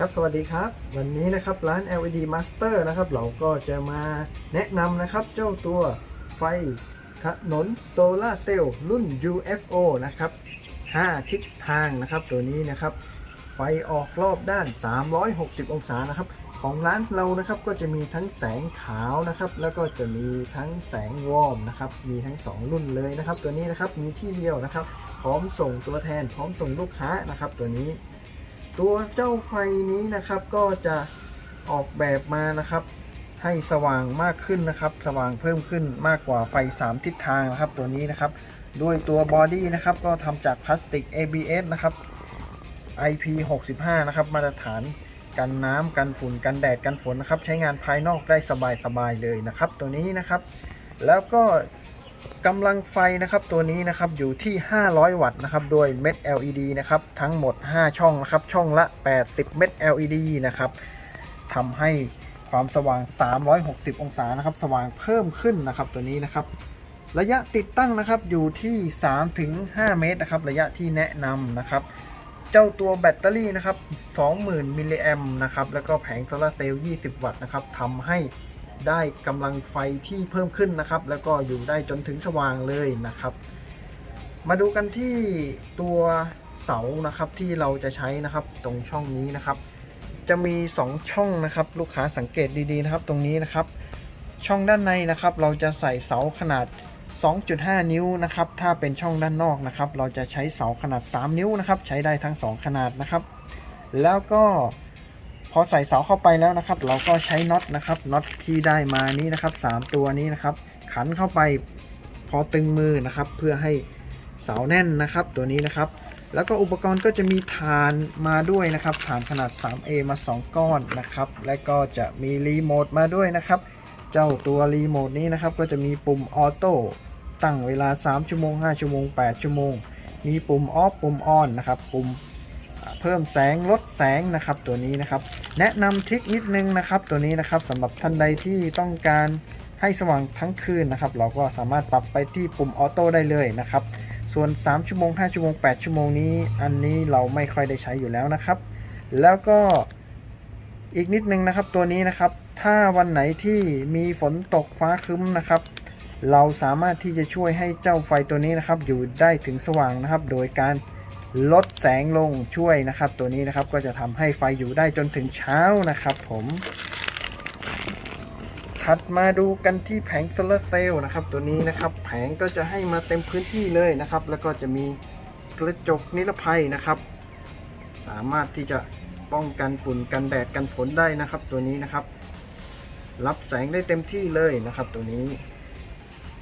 ครับสวัสดีครับ วันนี้นะครับร้าน LED Master นะครับเราก็จะมาแนะนำนะครับเจ้าตัวไฟถนนโซลาเซลล์รุ่น UFO นะครับ 5 ทิศทางนะครับตัวนี้นะครับ ไฟออกรอบด้าน 360 องศานะครับ ของร้านเรานะครับก็จะมีทั้งแสงขาวนะครับ แล้วก็จะมีทั้งแสงวอร์มนะครับ มีทั้ง 2 รุ่นเลยนะครับ ตัวนี้นะครับมีที่เดียวนะครับ พร้อมส่งตัวแทน พร้อมส่งลูกค้านะครับ ตัวนี้ ตัวเจ้าไฟนี้นะครับก็จะออกแบบมานะครับ ให้สว่างมากขึ้นนะครับ สว่างเพิ่มขึ้นมากกว่าไฟ 3 ทิศทางนะครับ ตัวนี้นะครับด้วยตัวบอดี้นะครับก็ทำจากพลาสติก ABS นะครับ IP65 นะครับมาตรฐานกันน้ำกันฝุ่นกันแดดกันฝนนะครับ ใช้งานภายนอกได้สบายๆเลยนะครับ ตัวนี้นะครับ แล้วก็ กำลังไฟนะครับตัวนี้นะครับอยู่ที่ 500 วัตต์นะครับโดยเม็ด LED นะครับทั้งหมด 5 ช่องนะครับช่องละ 80 เม็ด LED นะครับทำให้ความสว่าง 360 องศานะครับสว่างเพิ่มขึ้นนะครับตัวนี้นะครับ ระยะติดตั้งนะครับอยู่ที่ 3-5 เมตรนะครับระยะที่แนะนำนะครับเจ้าตัวแบตเตอรี่นะครับ 20,000 มิลลิแอมนะครับแล้วก็แผงโซลาร์เซลล์ 20 วัตต์นะครับทำให้ ได้กำลังไฟที่เพิ่มขึ้นนะครับ แล้วก็อยู่ได้จนถึงสว่างเลยนะครับ มาดูกันที่ตัวเสานะครับที่เราจะใช้นะครับตรงช่องนี้นะครับ จะมี 2 ช่องนะครับ ลูกค้าสังเกตดีๆนะครับ ตรงนี้นะครับ ช่องด้านในนะครับ เราจะใส่เสาขนาด 2.5 นิ้วนะครับ ถ้าเป็นช่องด้านนอกนะครับ เราจะใช้เสาขนาด 3 นิ้วนะครับ ใช้ได้ทั้ง 2 ขนาดนะครับ แล้วก็ อใส่เสาเข้าไปแล้วนะครับ เราก็ใช้น็อตนะครับน็อตที่ได้มานี้นะครับ 3 ตัวนี้นะครับ ขันเข้าไปพอตึงมือนะครับ เพื่อให้เสาแน่นนะครับ ตัวนี้นะครับ แล้วก็อุปกรณ์ก็จะมีฐานมาด้วยนะครับฐานขนาด 3A มา 2 ก้อนนะครับ และก็จะมีรีโมทมาด้วยนะครับ เจ้าตัวรีโมทนี้นะครับ ก็จะมีปุ่มออโต้ตั้งเวลา 3 ชั่วโมง 5 ชั่วโมง 8 ชั่วโมง มีปุ่มออฟปุ่มออนนะครับ ปุ่ม เพิ่มแสงลดแสงนะครับตัวนี้นะครับ แนะนำทริคนิดนึงนะครับ ตัวนี้นะครับสำหรับท่านใดที่ต้องการให้สว่างทั้งคืนนะครับ เราก็สามารถปรับไปที่ปุ่มออโต้ได้เลยนะครับ ส่วน 3 ชั่วโมง 5 ชั่วโมง 8 ชั่วโมงนี้ อันนี้เราไม่ค่อยได้ใช้อยู่แล้วนะครับ แล้วก็อีกนิดนึงนะครับตัวนี้นะครับ ถ้าวันไหนที่มีฝนตกฟ้าครึ้มนะครับ เราสามารถที่จะช่วยให้เจ้าไฟตัวนี้นะครับ อยู่ได้ถึงสว่างนะครับ โดยการ ลดแสงลงช่วยนะครับ ตัวนี้นะครับก็จะทำให้ไฟอยู่ได้จนถึงเช้านะครับผม ถัดมาดูกันที่แผงโซลาร์เซลล์นะครับ ตัวนี้นะครับ แผงก็จะให้มาเต็มพื้นที่เลยนะครับ แล้วก็จะมีกระจกนิรภัยนะครับ สามารถที่จะป้องกันฝุ่นกันแดดกันฝนได้นะครับ ตัวนี้นะครับ รับแสงได้เต็มที่เลยนะครับ ตัวนี้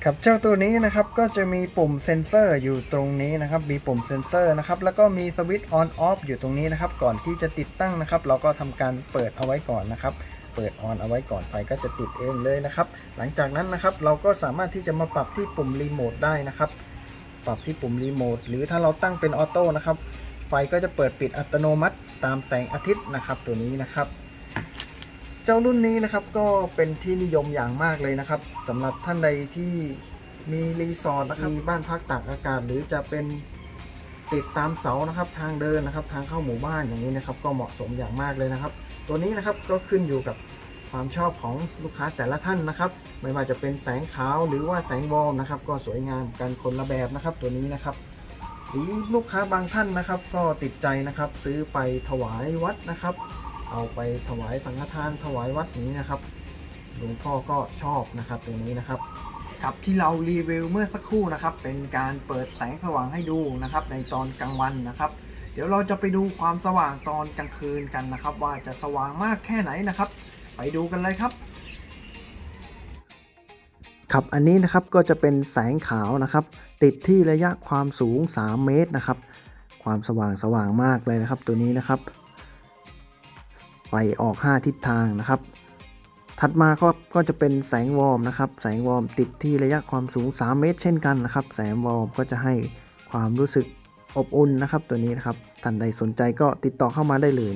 ครับเจ้าตัวนี้นะครับก็จะมีปุ่มเซนเซอร์อยู่ตรงนี้นะครับ มีปุ่มเซนเซอร์นะครับแล้วก็มีสวิตช์ออนออฟอยู่ตรงนี้นะครับ ก่อนที่จะติดตั้งนะครับ เราก็ทำการเปิดเอาไว้ก่อนนะครับ เปิดออนเอาไว้ก่อนไฟก็จะติดเองเลยนะครับ หลังจากนั้นนะครับเราก็สามารถที่จะมาปรับที่ปุ่มรีโมทได้นะครับ ปรับที่ปุ่มรีโมทหรือถ้าเราตั้งเป็นออโต้นะครับ ไฟก็จะเปิดปิดอัตโนมัติตามแสงอาทิตย์นะครับ ตัวนี้นะครับ เจ้ารุ่นนี้นะครับก็เป็นที่นิยมอย่างมากเลยนะครับสำหรับท่านใดที่มีรีสอร์ทนะครับมีบ้านพักตากอากาศ หรือจะเป็นติดตามเสานะครับ ทางเดินนะครับ ทางเข้าหมู่บ้านอย่างนี้นะครับ ก็เหมาะสมอย่างมากเลยนะครับ ตัวนี้นะครับก็ขึ้นอยู่กับความชอบของลูกค้าแต่ละท่านนะครับ ไม่ว่าจะเป็นแสงขาวหรือว่าแสงวอร์มนะครับ ก็สวยงามกันคนละแบบนะครับ ตัวนี้นะครับหรือลูกค้าบางท่านนะครับ ก็ติดใจนะครับ ซื้อไปถวายวัดนะครับ เอาไปถวายสังฆทานถวายวัดอย่างนี้นะครับหลวงพ่อก็ชอบนะครับตัวนี้นะครับครับที่เรารีวิวเมื่อสักครู่นะครับ เป็นการเปิดแสงสว่างให้ดูนะครับ ในตอนกลางวันนะครับ เดี๋ยวเราจะไปดูความสว่างตอนกลางคืนกันนะครับ ว่าจะสว่างมากแค่ไหนนะครับ ไปดูกันเลยครับ ครับอันนี้นะครับก็จะเป็นแสงขาวนะครับ ติดที่ระยะความสูง 3 เมตรนะครับ ความสว่างสว่างมากเลยนะครับ ตัวนี้นะครับ ไฟออก 5 ทิศทางนะครับ ถัดมาก็ก็จะเป็นแสงวอร์มนะครับ แสงวอร์มติดที่ระยะความสูง 3 เมตร เช่นกันนะครับ แสงวอร์มก็จะให้ความรู้สึกอบอุ่นนะครับ ตัวนี้นะครับท่านใดสนใจก็ติดต่อเข้ามาได้เลย